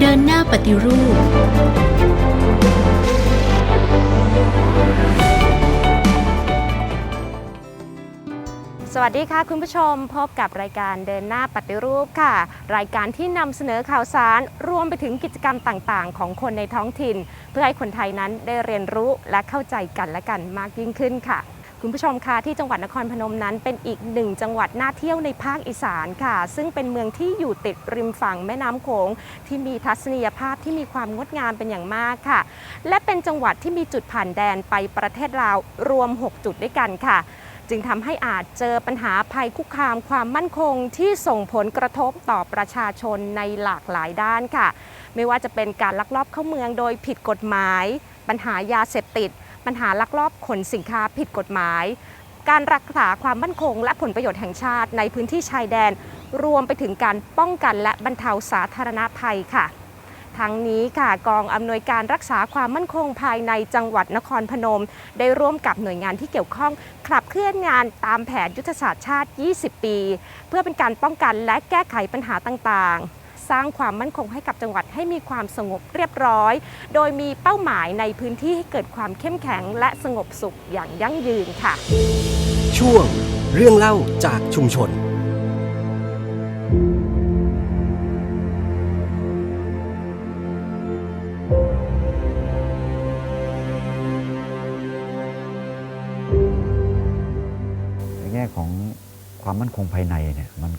เดินหน้าปฏิรูป สวัสดีค่ะคุณผู้ชมพบกับรายการเดินหน้าปฏิรูปค่ะ รายการที่นำเสนอข่าวสารรวมไปถึงกิจกรรมต่างๆ ของคนในท้องถิ่น เพื่อให้คนไทยนั้นได้เรียนรู้และเข้าใจกันและกันมากยิ่งขึ้นค่ะ คุณผู้ชมคะที่จังหวัดนครพนมนั้น เป็นอีกหนึ่งจังหวัดน่าเที่ยวในภาคอีสานค่ะ ซึ่งเป็นเมืองที่อยู่ติดริมฝั่งแม่น้ำโขงที่มีทัศนียภาพที่มีความงดงามเป็นอย่างมากค่ะ และเป็นจังหวัดที่มีจุดผ่านแดนไปประเทศลาวรวม 6 จุดด้วยกันค่ะ จึงทำให้อาจเจอปัญหาภัยคุกคามความมั่นคงที่ส่งผลกระทบต่อประชาชนในหลากหลายด้านค่ะ ไม่ว่าจะเป็นการลักลอบเข้าเมืองโดยผิดกฎหมาย ปัญหายาเสพติด ปัญหาลักลอบขนสินค้าผิดกฎหมาย การรักษาความมั่นคง และผลประโยชน์แห่งชาติในพื้นที่ชายแดน รวมไปถึงการป้องกันและบรรเทาสาธารณภัยค่ะทั้งนี้ค่ะกองอำนวยการรักษาความมั่นคงภายในจังหวัดนครพนม ได้ร่วมกับหน่วยงานที่เกี่ยวข้องขับเคลื่อนงานตามแผนยุทธศาสตร์ชาติ 20 ปี เพื่อเป็นการป้องกันและแก้ไขปัญหาต่างๆ สร้างความมั่นคงให้กับจังหวัดให้มีความสงบเรียบร้อย โดยมีเป้าหมายในพื้นที่ให้เกิดความเข้มแข็ง และสงบสุขอย่างยั่งยืนค่ะ ช่วงเรื่องเล่าจากชุมชนในแง่ของความมั่นคงภายในเนี่ยมัน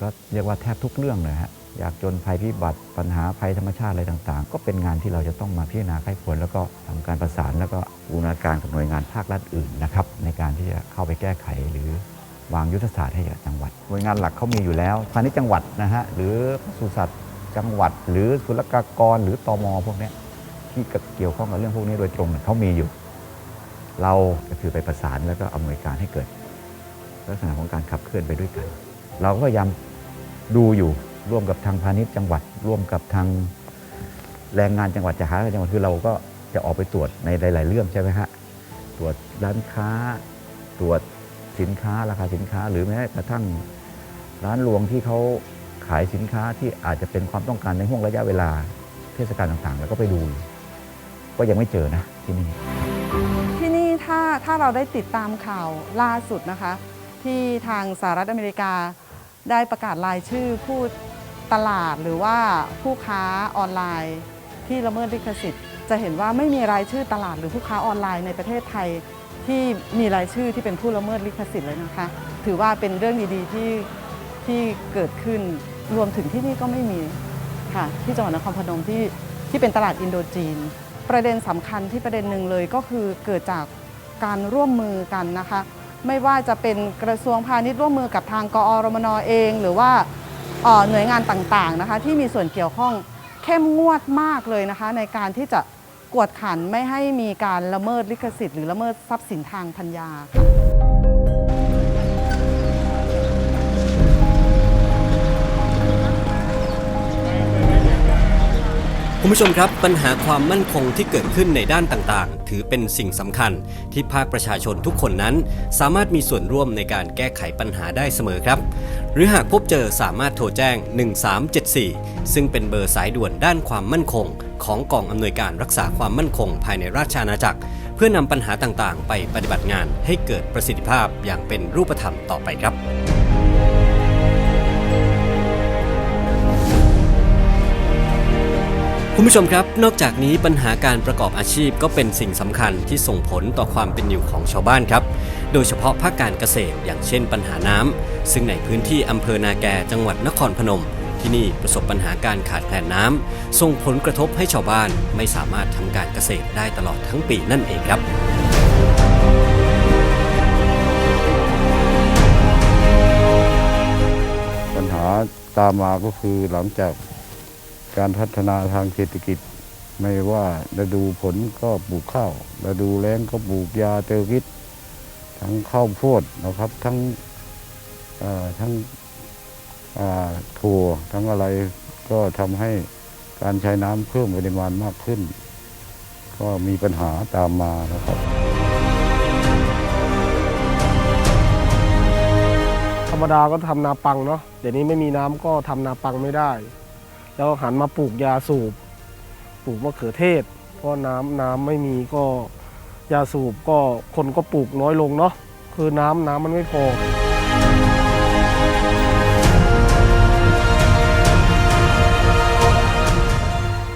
ก็เรียกว่าแทบทุกเรื่องเลยฮะอยากจนภัยพิบัติปัญหาภัยธรรมชาติอะไรต่างๆ ก็เป็นงานที่เราจะต้องมาพิจารณาไข้ควรแล้วก็ทำการประสานแล้วก็บูรณาการกับหน่วยงานภาครัฐอื่นนะครับในการที่จะเข้าไปแก้ไขหรือวางยุทธศาสตร์ให้กับจังหวัด หน่วยงานหลักเขามีอยู่แล้วพาณิชย์จังหวัดนะฮะหรือปศุสัตว์จังหวัด หรือศุลกากรหรือตมพวกนี้ที่เกี่ยวข้องกับเรื่องพวกนี้โดยตรงเนี่ยเขามีอยู่ เราก็คือไปประสานแล้วก็อำนวยการให้เกิด ลักษณะของการขับเคลื่อนไปด้วยกัน เราก็พยายาม ดูอยู่ร่วมกับทางพาณิชย์จังหวัด ร่วมกับทางแรงงานจังหวัดจะหาจังหวัดคือเราก็จะออกไปตรวจในหลาย ๆ เรื่องใช่ไหมฮะตรวจร้านค้า ตรวจสินค้าราคาสินค้า หรือแม้กระทั่งร้านรวงที่เขาขายสินค้าที่อาจจะเป็นความต้องการในห่วงระยะเวลาเทศกาลต่างๆ แล้วก็ไปดู ก็ยังไม่เจอนะที่นี่ ที่นี่ถ้าถ้าเราได้ติดตามข่าวล่าสุดนะคะ ที่ทางสหรัฐอเมริกา ได้ประกาศรายชื่อผู้ตลาดหรือว่าผู้ค้าออนไลน์ที่ละเมิดลิขสิทธิ์ จะเห็นว่าไม่มีรายชื่อตลาดหรือผู้ค้าออนไลน์ในประเทศไทย ที่มีรายชื่อที่เป็นผู้ละเมิดลิขสิทธิ์เลยนะคะ ถือว่าเป็นเรื่องดีๆที่ที่เกิดขึ้นรวมถึงที่นี่ก็ไม่มีค่ะที่จังหวัดนครพนมที่ที่เป็นตลาดอินโดจีน ประเด็นสำคัญที่ประเด็นหนึ่งเลยก็คือเกิดจากการร่วมมือกันนะคะ ไม่ว่าจะเป็นกระทรวงพาณิชย์ร่วมมือกับทางกอรมนเอง หรือว่าเอ่อหน่วยงานต่างๆนะคะ ที่มีส่วนเกี่ยวข้องเข้มงวดมากเลยนะคะ ในการที่จะกวดขันไม่ให้มีการละเมิดลิขสิทธิ์หรือละเมิดทรัพย์สินทางปัญญา คุณผู้ชมครับ ปัญหาความมั่นคงที่เกิดขึ้นในด้านต่างๆ ถือเป็นสิ่งสำคัญที่ภาคประชาชนทุกคนนั้น สามารถมีส่วนร่วมในการแก้ไขปัญหาได้เสมอครับ หรือหากพบเจอสามารถโทรแจ้ง 1374 ซึ่งเป็นเบอร์สายด่วนด้านความมั่นคง ของกองอำนวยการรักษาความมั่นคง ภายในราชอาณาจักร เพื่อนำปัญหาต่างๆ ไปปฏิบัติงานให้เกิดประสิทธิภาพอย่างเป็นรูปธรรมต่อไปครับ คุณผู้ชมครับ นอกจากนี้ปัญหาการประกอบอาชีพก็เป็นสิ่งสำคัญที่ส่งผลต่อความเป็นอยู่ของชาวบ้านครับ โดยเฉพาะภาคการเกษตร อย่างเช่นปัญหาน้ำซึ่งในพื้นที่อำเภอนาแกจังหวัดนครพนม ที่นี่ประสบปัญหาการขาดแคลนน้ำส่งผลกระทบให้ชาวบ้านไม่สามารถทำการเกษตรได้ตลอดทั้งปีนั่นเองครับปัญหาตามมาก็คือหลังจาก การพัฒนาทางเศรษฐกิจ ไม่ว่าฤดูผลก็ปลูกข้าวฤดูแล้งก็ปลูกยาเตอร์กิดทั้งข้าวโพดนะครับทั้งทั้งถั่วทั้งอะไรก็ทำให้การใช้น้ำเพิ่มปริมาณมากขึ้น ก็มีปัญหาตามมานะครับธรรมดาก็ทำนาปังเนาะเดี๋ยวนี้ไม่มีน้ำก็ทำนาปังไม่ได้ แล้วหันมาปลูกยาสูบ ปลูกมะเขือเทศ เพราะน้ำน้ำไม่มีก็ยาสูบก็คนก็ปลูกน้อยลงเนาะคือน้ำน้ำมันไม่พอ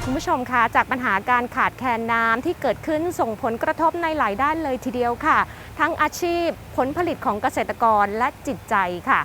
คุณผู้ชมคะจากปัญหาการขาดแคลนน้ำที่เกิดขึ้นส่งผลกระทบในหลายด้านเลยทีเดียวค่ะ ทั้งอาชีพผลผลิตของเกษตรกรและจิตใจค่ะ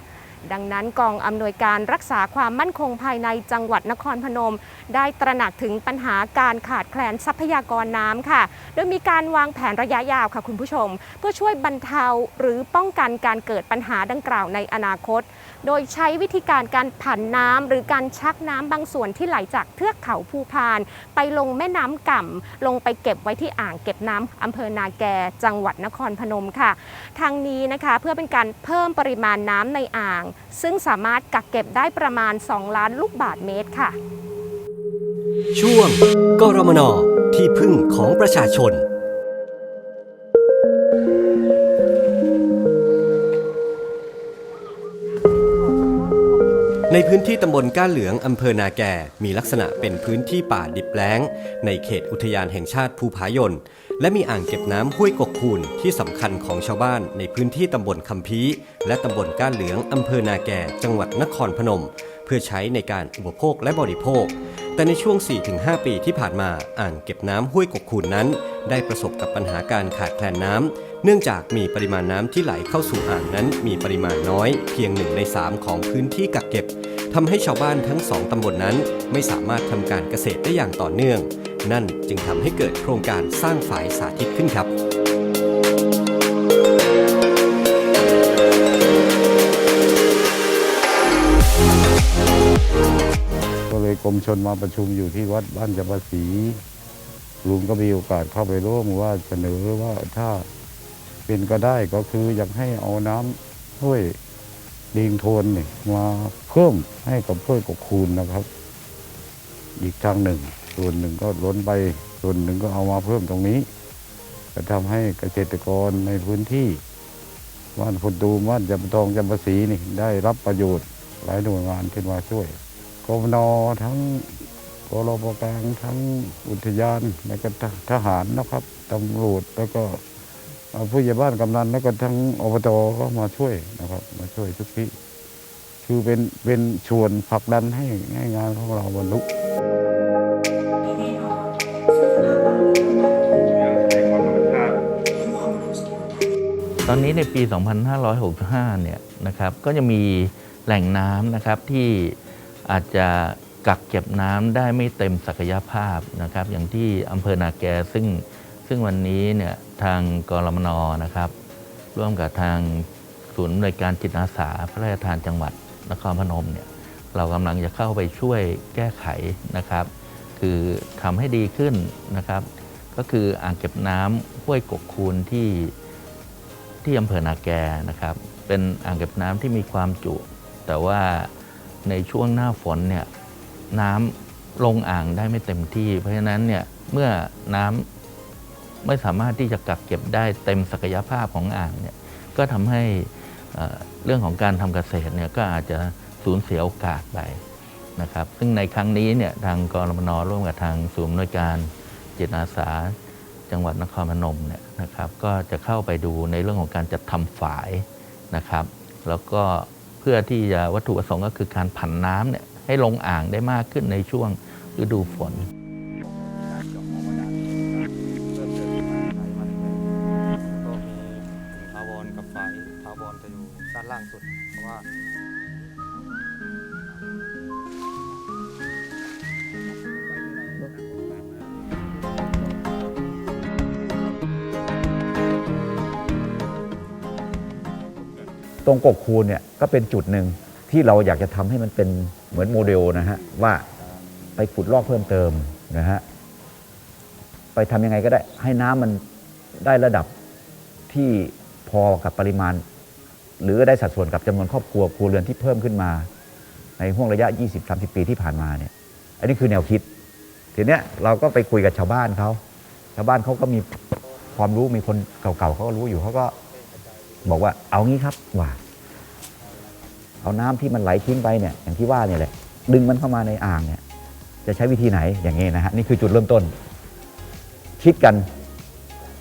ดังนั้นกองอำนวยการรักษาความมั่นคงภายในจังหวัดนครพนม ได้ตระหนักถึงปัญหาการขาดแคลนทรัพยากรน้ำค่ะ โดยมีการวางแผนระยะยาวค่ะคุณผู้ชม เพื่อช่วยบรรเทาหรือป้องกันการเกิดปัญหาดังกล่าวในอนาคตโดยใช้วิธีการการผันน้ำหรือการชักน้ำบางส่วนที่ไหลจากเทือกเขาภูพาน ไปลงแม่น้ำก่ำลงไปเก็บไว้ที่อ่างเก็บน้ำอำเภอนาแก จังหวัดนครพนมค่ะ ทางนี้นะคะเพื่อเป็นการเพิ่มปริมาณน้ำในอ่าง ซึ่งสามารถกักเก็บได้ประมาณ 2 ล้านลูกบาทเมตรค่ะ ช่วงกรมนที่พึ่งของประชาชน ในพื้นที่ตำบลก้าเหลืองอำเภอนาแกมีลักษณะเป็นพื้นที่ป่าดิบแล้ง ในเขตอุทยานแห่งชาติภูผายน และมีอ่างเก็บน้ำห้วยกกคูนที่สำคัญของชาวบ้านในพื้นที่ตำบลคำพีและตำบลก้าเหลืองอำเภอนาแกจังหวัดนครพนม เพื่อใช้ในการอุปโภคและบริโภค แต่ในช่วง 4-5 ปีที่ผ่านมาอ่างเก็บน้ำห้วยกกคูนนั้น ได้ประสบกับปัญหาการขาดแคลนน้ำ เนื่องจากมีปริมาณน้ำที่ไหลเข้าสู่อ่างนั้นมีปริมาณน้อย เพียงหนึ่งใน3ของพื้นที่กักเก็บทำให้ชาวบ้านทั้งสองตำบลนนั้น ไม่สามารถทำการเกษตรได้อย่างต่อเนื่อง นั่นจึงทำให้เกิดโครงการสร้างฝายสาธิตขึ้นครับก็เลยกรมชนมาประชุมอยู่ที่วัดบ้านจำปาศรีลุงก็มีโอกาสเข้าไปร่วมว่าเสนอว่าถ้า เป็นก็ได้ก็คืออยากให้เอาน้ำห้วยดิงโทนนี่มาเพิ่มให้กับห้วยกกคูนนะครับ อีกทางหนึ่ง ส่วนหนึ่งก็ล้นไป ส่วนหนึ่งก็เอามาเพิ่มตรงนี้ก็ทำให้เกษตรกรในพื้นที่บ้านคนตูมบ้านจำปาทองจำปาศรีนี่ได้รับประโยชน์หลายหน่วยงานขึ้นมาช่วยกรมนทั้งกรปกลางทั้งอุทยานแล้วก็ทหารนะครับตำรวจแล้วก็ ผู้ใหญ่บ้านกำนันแล้วก็ทั้งอบตก็มาช่วยนะครับ มาช่วยทุกที่คือเป็นเป็นชวนผลักดันให้ให้งานของเราบรรลุตอนนี้ในปี 2565 เนี่ยนะครับก็จะมีแหล่งน้ำนะครับที่อาจจะกักเก็บน้ำได้ไม่เต็มศักยภาพนะครับ อย่างที่อำเภอนาแกซึ่งซึ่งวันนี้เนี่ย ทางกรมนนะครับ ร่วมกับทางศูนย์บริการจิตอาสา พระราชทานจังหวัดนครพนมเนี่ยเรากำลังจะเข้าไปช่วยแก้ไขนะครับ คือทำให้ดีขึ้นนะครับ ก็คืออ่างเก็บน้ำห้วยกกคูนที่ที่อำเภอนาแกนะครับ เป็นอ่างเก็บน้ำที่มีความจุ แต่ว่าในช่วงหน้าฝนเนี่ยน้ำลงอ่างได้ไม่เต็มที่ เพราะฉะนั้นเนี่ยเมื่อน้ำ ไม่สามารถที่จะกักเก็บได้เต็มศักยภาพของอ่างเนี่ยก็ทำให้เรื่องของการทำเกษตรเนี่ยก็อาจจะสูญเสียโอกาสไปนะครับ ซึ่งในครั้งนี้เนี่ยทางกรมนร่วมกับทางศูนย์นวยการจิตอาสา จังหวัดนครพนมเนี่ยนะครับก็จะเข้าไปดูในเรื่องของการจัดทำฝายนะครับ แล้วก็เพื่อที่จะวัตถุประสงค์ก็คือการผันน้ำเนี่ยให้ลงอ่างได้มากขึ้นในช่วงฤดูฝน ตรงกกคูนเนี่ยก็เป็นจุดหนึ่งที่เราอยากจะทำให้มันเป็นเหมือนโมเดลนะฮะว่าไปขุดลอกเพิ่มเติมนะฮะไปทำยังไงก็ได้ให้น้ำมันได้ระดับที่พอกับปริมาณ หรือได้สัดส่วนกับจำนวนครอบครัวครัวเรือนที่เพิ่มขึ้นมา ในห่วงระยะ 20-30 ปีที่ผ่านมาเนี่ยอันนี้คือแนวคิดทีเนี้ยเราก็ไปคุยกับชาวบ้านเขาชาวบ้านเขาก็มีความรู้มีคนเก่าๆเขาก็รู้อยู่เขาก็ บอกว่าเอางี้ครับว่าเอาน้ำที่มันไหลทิ้งไปเนี่ยอย่างที่ว่าเนี่ยแหละ ดึงมันเข้ามาในอ่างเนี่ย จะใช้วิธีไหนอย่างนี้นะฮะนี่คือจุดเริ่มต้น คิดกัน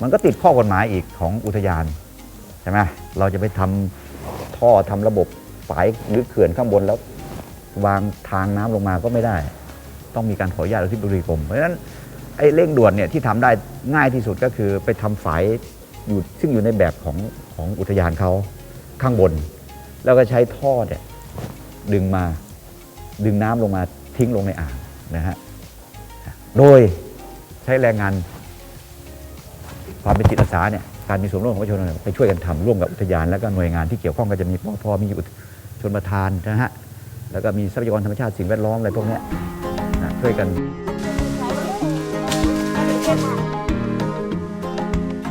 มันก็ติดข้อกฎหมายอีกของอุทยานใช่ไหมเราจะไปทำท่อทำระบบฝายหรือเขื่อนข้างบนแล้ววางทางน้ำลงมาก็ไม่ได้ ต้องมีการขออนุญาตอธิบดีกรมเพราะฉะนั้นไอ้เร่งด่วนเนี่ยที่ทำได้ง่ายที่สุดก็คือไปทำฝาย อยู่ซึ่งอยู่ในแบบของของอุทยานเขาข้างบน แล้วก็ใช้ท่อเนี่ยดึงมาดึงน้ำลงมาทิ้งลงในอ่างนะฮะโดยใช้แรงงานความเป็นจิตอาสาเนี่ยการมีส่วนร่วมของประชาชนไปช่วยกันทำร่วมกับอุทยาน แล้วก็หน่วยงานที่เกี่ยวข้องก็จะมีปพมีอุทชนประทานนะฮะแล้วก็มีทรัพยากรธรรมชาติสิ่งแวดล้อมอะไรพวกนี้นะช่วยกัน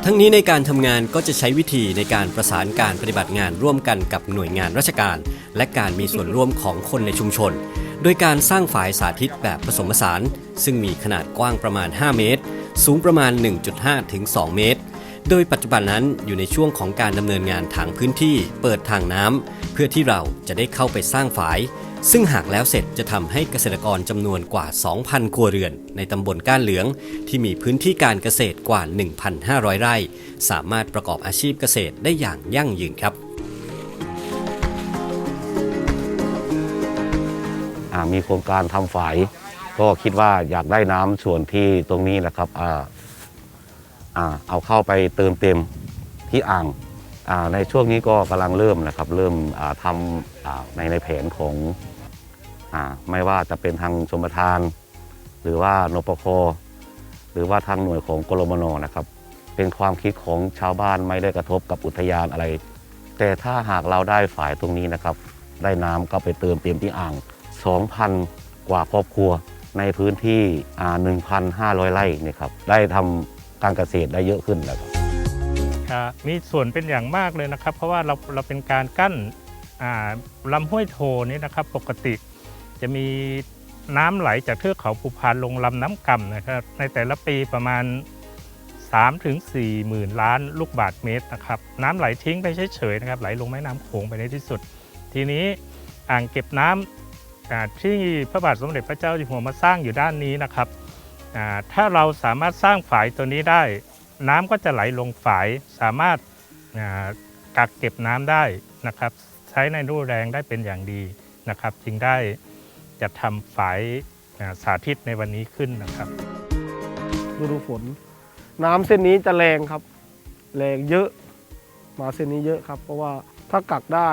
ทั้งนี้ในการทำงานก็จะใช้วิธีในการประสานการปฏิบัติงานร่วมกันกับหน่วยงานราชการ และการมีส่วนร่วมของคนในชุมชน โดยการสร้างฝ่ายสาธิตแบบผสมผสาน ซึ่งมีขนาดกว้างประมาณ 5 เมตร สูงประมาณ 1.5 ถึง 2 เมตร โดยปัจจุบันนั้นอยู่ในช่วงของการดำเนินงานทางพื้นที่เปิดทางน้ำเพื่อที่เราจะได้เข้าไปสร้างฝาย ซึ่งหากแล้วเสร็จจะทำให้เกษตรกรจำนวนกว่า 2,000 ครัวเรือน ในตำบลก้านเหลือง ที่มีพื้นที่การเกษตรกว่า 1,500 ไร่ สามารถประกอบอาชีพเกษตรได้อย่างยั่งยืนครับมีโครงการทำฝาย ก็คิดว่าอยากได้น้ำส่วนที่ตรงนี้แหละครับอ่า เอาเข้าไปเติมเต็มที่อ่างในช่วงนี้ก็กำลังเริ่มนะครับเริ่มทำในในแผนของอไม่ว่าจะเป็นทางชมประทาน หรือว่านปคหรือว่าทางหน่วยของกรมนนะครับ เป็นความคิดของชาวบ้านไม่ได้กระทบกับอุทยานอะไร แต่ถ้าหากเราได้ฝ่ายตรงนี้นะครับ ได้น้ำก็ไปเติมเต็มที่อ่าง 2,000 กว่าครอบครัวในพื้นที่อ่า1,500 ไร่เนี่ยครับได้ทำ การเกษตรได้เยอะขึ้นแล้วครับมีส่วนเป็นอย่างมากเลยนะครับ เพราะว่าเราเราเป็นการกั้นอ่าลำห้วยโทนี่นะครับ ปกติจะมีน้ำไหลจากเทือกเขาภูพานลงลำน้ำกำนะครับ ในแต่ละปีประมาณ3ถึง4หมื่นล้านลูกบาศก์เมตรนะครับ น้ำไหลทิ้งไปเฉยๆนะครับ ไหลลงแม่น้ำโขงไปในที่สุด ทีนี้อ่างเก็บน้ำอ่าที่พระบาทสมเด็จพระเจ้าอยู่หัวมาสร้างอยู่ด้านนี้นะครับ ถ้าเราสามารถสร้างฝายตัวนี้ได้ น้ำก็จะไหลลงฝาย สามารถกักเก็บน้ำได้นะครับ ใช้ในรูแรงได้เป็นอย่างดีนะครับ จึงได้จัดทำฝายสาธิตในวันนี้ขึ้นนะครับฤดูฝน น้ำเส้นนี้จะแรงครับ แรงเยอะมาเส้นนี้เยอะครับ เพราะว่าถ้ากักได้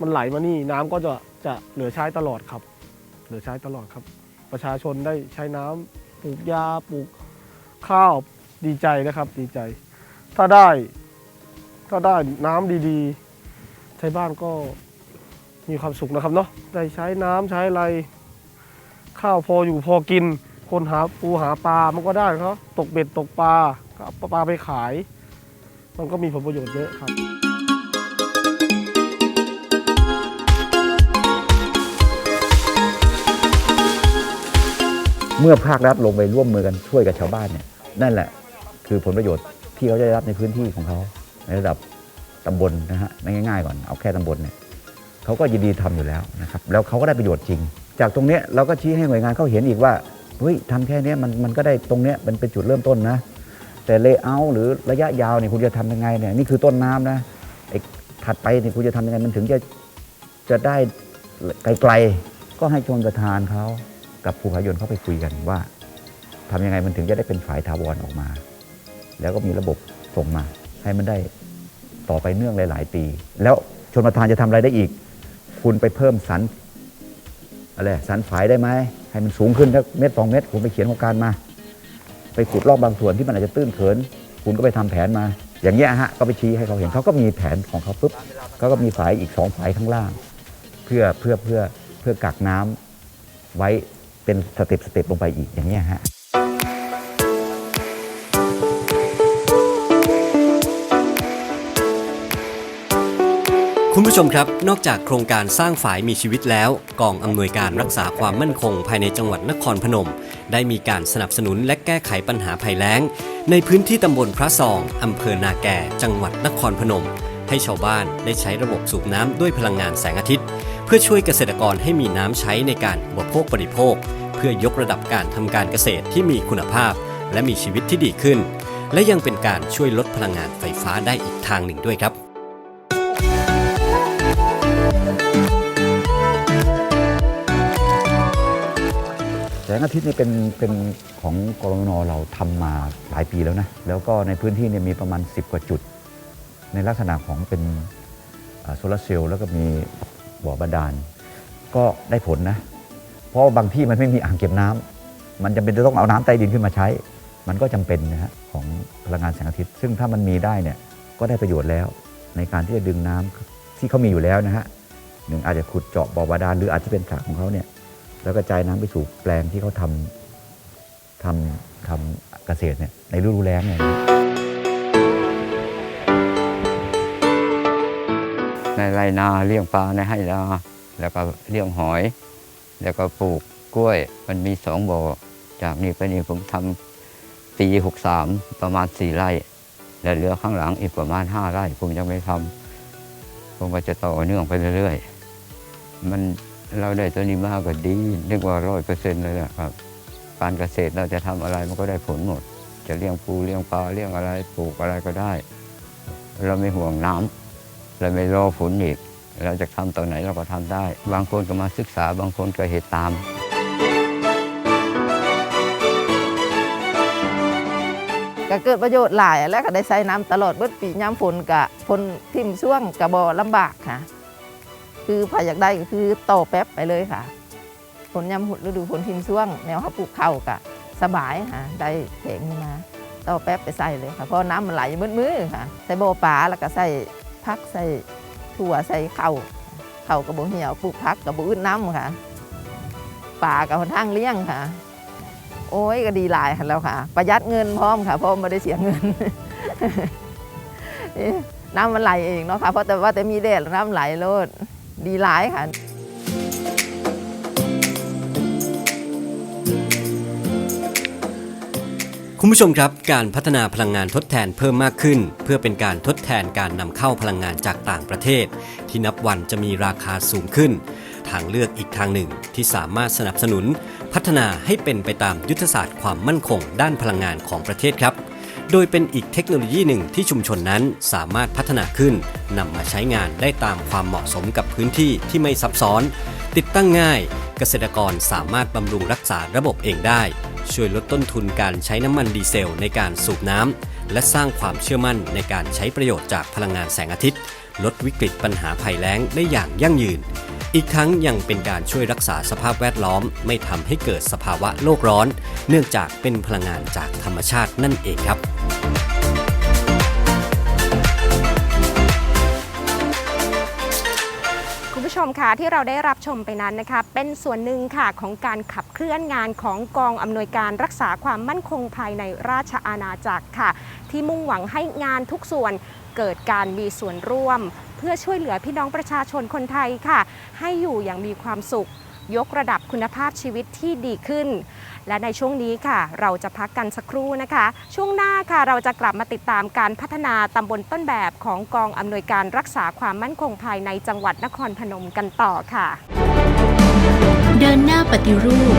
มันไหลมานี่น้ำก็จะจะเหลือใช้ตลอดครับ เหลือใช้ตลอดครับ ประชาชนได้ใช้น้ำปลูกยาปลูกข้าวดีใจนะครับดีใจ ถ้าได้ ถ้าได้น้ำดีๆ ใช้บ้านก็มีความสุขนะครับเนาะได้ใช้น้ำใช้อะไร ข้าวพออยู่พอกิน คนหาปูหาปลามันก็ได้ครับตกเบ็ดตกปลาก็เอาปลาไปขาย มันก็มีผลประโยชน์เยอะครับ เมื่อภาครัฐลงไปร่วมมือกันช่วยกับชาวบ้านเนี่ยนั่นแหละคือผลประโยชน์ที่เขาจะได้รับในพื้นที่ของเขาในระดับตำบลนะฮะง่ายๆก่อนเอาแค่ตำบลเนี่ยเขาก็ยินดีทำอยู่แล้วนะครับแล้วเขาก็ได้ประโยชน์จริง จากตรงเนี้ยเราก็ชี้ให้หน่วยงานเขาเห็นอีกว่าเฮ้ยทำแค่นี้มันมันก็ได้ตรงเนี้ยมันเป็นจุดเริ่มต้นนะ แต่เลเยอร์หรือระยะยาวเนี่ยคุณจะทำยังไงเนี่ยนี่คือต้นน้ำนะไอ้ถัดไปเนี่ยคุณจะทำยังไงมันถึงจะจะได้ไกลๆก็ให้ชนประธานเขา กับภูผายนเข้าไปคุยกันว่าทำยังไงมันถึงจะได้เป็นฝายถาวรออกมา แล้วก็มีระบบส่งมา ให้มันได้ต่อไปเนื่องหลาย ๆ ปี แล้วชนประธานจะทำอะไรได้อีก คุณไปเพิ่มสันอะไรสันฝายได้ไหมให้มันสูงขึ้นสักเม็ดสองเม็ดคุณไปเขียนโครงการมา ไปขุดลอกบางส่วนที่มันอาจจะตื้นเขิน คุณก็ไปทำแผนมา อย่างเงี้ยฮะก็ไปชี้ให้เขาเห็นเขาก็มีแผนของเขาปุ๊บเขาก็มีฝายอีกสองฝายข้างล่าง เพื่อเพื่อเพื่อเพื่อกักน้ำไว้ เป็นสเต็ปสเต็ปลงไปอีกอย่างนี้ยฮะคุณผู้ชมครับ นอกจากโครงการสร้างฝายมีชีวิตแล้ว กองอำนวยการรักษาความมั่นคงภายในจังหวัดนครพนม ได้มีการสนับสนุนและแก้ไขปัญหาภัยแล้ง ในพื้นที่ตำบลพระซองอำเภอนาแก่ จังหวัดนครพนม ให้ชาวบ้านได้ใช้ระบบสูบน้ำด้วยพลังงานแสงอาทิตย์ พื่อช่วยเกษตรกรให้มีน้ำใช้ในการอุปโภคบริโภคพื่อยกระดับการทำการเกษตรที่มีคุณภาพ และมีชีวิตที่ดีขึ้น และยังเป็นการช่วยลดพลังงานไฟฟ้าได้อีกทางหนึ่งด้วยครับแสงอาทิตย์นี่เป็นเป็นของกรนเราทำมาหลายปีแล้วนะ แล้วก็ในพื้นที่เนี่ยมีประมาณ 10 กว่าจุด ในลักษณะของเป็นโซลาร์เซลล์แล้วก็มี บ่อบาดาล ก็ได้ผลนะ เพราะบางที่มันไม่มีอ่างเก็บน้ำมันจำเป็นจะต้องเอาน้ำใต้ดินขึ้นมาใช้ มันก็จำเป็นนะฮะของพลังงานแสงอาทิตย์ ซึ่งถ้ามันมีได้เนี่ยก็ได้ประโยชน์แล้ว ในการที่จะดึงน้ำที่เขามีอยู่แล้วนะฮะหนึ่งอาจจะขุดเจาะบ่อบาดาลหรืออาจจะเป็นสระของเขาเนี่ยแล้วกระจายน้ำไปสู่แปลงที่เขาทำทำทำเกษตรเนี่ยในฤดูแล้งเนี่ย ในไรนาเลี้ยงปลาในให้นาแล้วก็เลี้ยงหอย แล้วก็ปลูกกล้วยมันมีสองบ่อจากนี้ไปนี่ผมทำปีหกสามประมาณสี่ไร่ และเหลือข้างหลังอีกประมาณห้าไร่ ผมยังไม่ทำผมก็จะต่อเนื่องไปเรื่อยๆมันเราได้ตัวนี้มากก็ดีเรียกว่าร้อยเปอร์เซ็นต์เลยนะครับการเกษตรเราจะทำอะไรมันก็ได้ผลหมด จะเลี้ยงปูเลี้ยงปลาเลี้ยงอะไรปลูกอะไรก็ได้ เราไม่ห่วงน้ำ เราไม่รอฝนอีกเราจะทำตอนไหนเราก็ทำได้ บางคนก็มาศึกษาบางคนก็เหตุตาม ก็เกิดประโยชน์หลายแล้วก็ได้ใช้น้ำตลอดเบิดปีย้ำฝนกะฝนทิ่มช่วงกะบอลำบากค่ะ คือพาอยากได้ก็คือต่อแป๊บไปเลยค่ะฝนย้ำฤดูฝนทิ่มช่วงแนวเขาปลูกเข้ากะสบายค่ะได้แผงมาต่อแป๊บไปใส่เลยค่ะเพราะน้ำมันไหลมืดมือค่ะ ใส่โบอปลาแล้วก็ใส่ พักใส่ถั่วใส่เข่าเข่าวกับโบเหี่ยวปลูกพักกับโบอื่นน้ำค่ะปลากับทางเลี้ยงค่ะ โอ้ยก็ดีหลายค่ะแล้วค่ะ ประหยัดเงินพร้อมค่ะเพราะไม่ได้เสียเงินน้ำมันไหลเองเนาะค่ะเพราะแต่ว่าแต่มีแดดน้ำไหลโลดดีหลายค่ะ คุณผู้ชมครับการพัฒนาพลังงานทดแทนเพิ่มมากขึ้น เพื่อเป็นการทดแทนการนำเข้าพลังงานจากต่างประเทศ ที่นับวันจะมีราคาสูงขึ้น ทางเลือกอีกทางหนึ่งที่สามารถสนับสนุน พัฒนาให้เป็นไปตามยุทธศาสตร์ความมั่นคงด้านพลังงานของประเทศครับ โดยเป็นอีกเทคโนโลยีหนึ่งที่ชุมชนนั้นสามารถพัฒนาขึ้นนำมาใช้งานได้ตามความเหมาะสมกับพื้นที่ที่ไม่ซับซ้อน ติดตั้งง่าย เกษตรกรสามารถบำรุงรักษาระบบเองได้ ช่วยลดต้นทุนการใช้น้ำมันดีเซลในการสูบน้ำและสร้างความเชื่อมั่นในการใช้ประโยชน์จากพลังงานแสงอาทิตย์ ลดวิกฤตปัญหาภัยแล้งได้อย่างยั่งยืน อีกทั้งยังเป็นการช่วยรักษาสภาพแวดล้อม ไม่ทำให้เกิดสภาวะโลกร้อน เนื่องจากเป็นพลังงานจากธรรมชาตินั่นเองครับ ชมค่ะที่เราได้รับชมไปนั้นนะคะเป็นส่วนหนึ่งค่ะของการขับเคลื่อนงานของกองอำนวยการรักษาความมั่นคงภายในราชอาณาจักรค่ะ ที่มุ่งหวังให้งานทุกส่วนเกิดการมีส่วนร่วม เพื่อช่วยเหลือพี่น้องประชาชนคนไทยค่ะ ให้อยู่อย่างมีความสุข ยกระดับคุณภาพชีวิตที่ดีขึ้น และในช่วงนี้ค่ะ เราจะพักกันสักครู่นะคะ ช่วงหน้าค่ะเราจะกลับมาติดตามการพัฒนาตำบลต้นแบบของกองอำนวยการรักษาความมั่นคงภายในจังหวัดนครพนมกันต่อค่ะ เดินหน้าปฏิรูป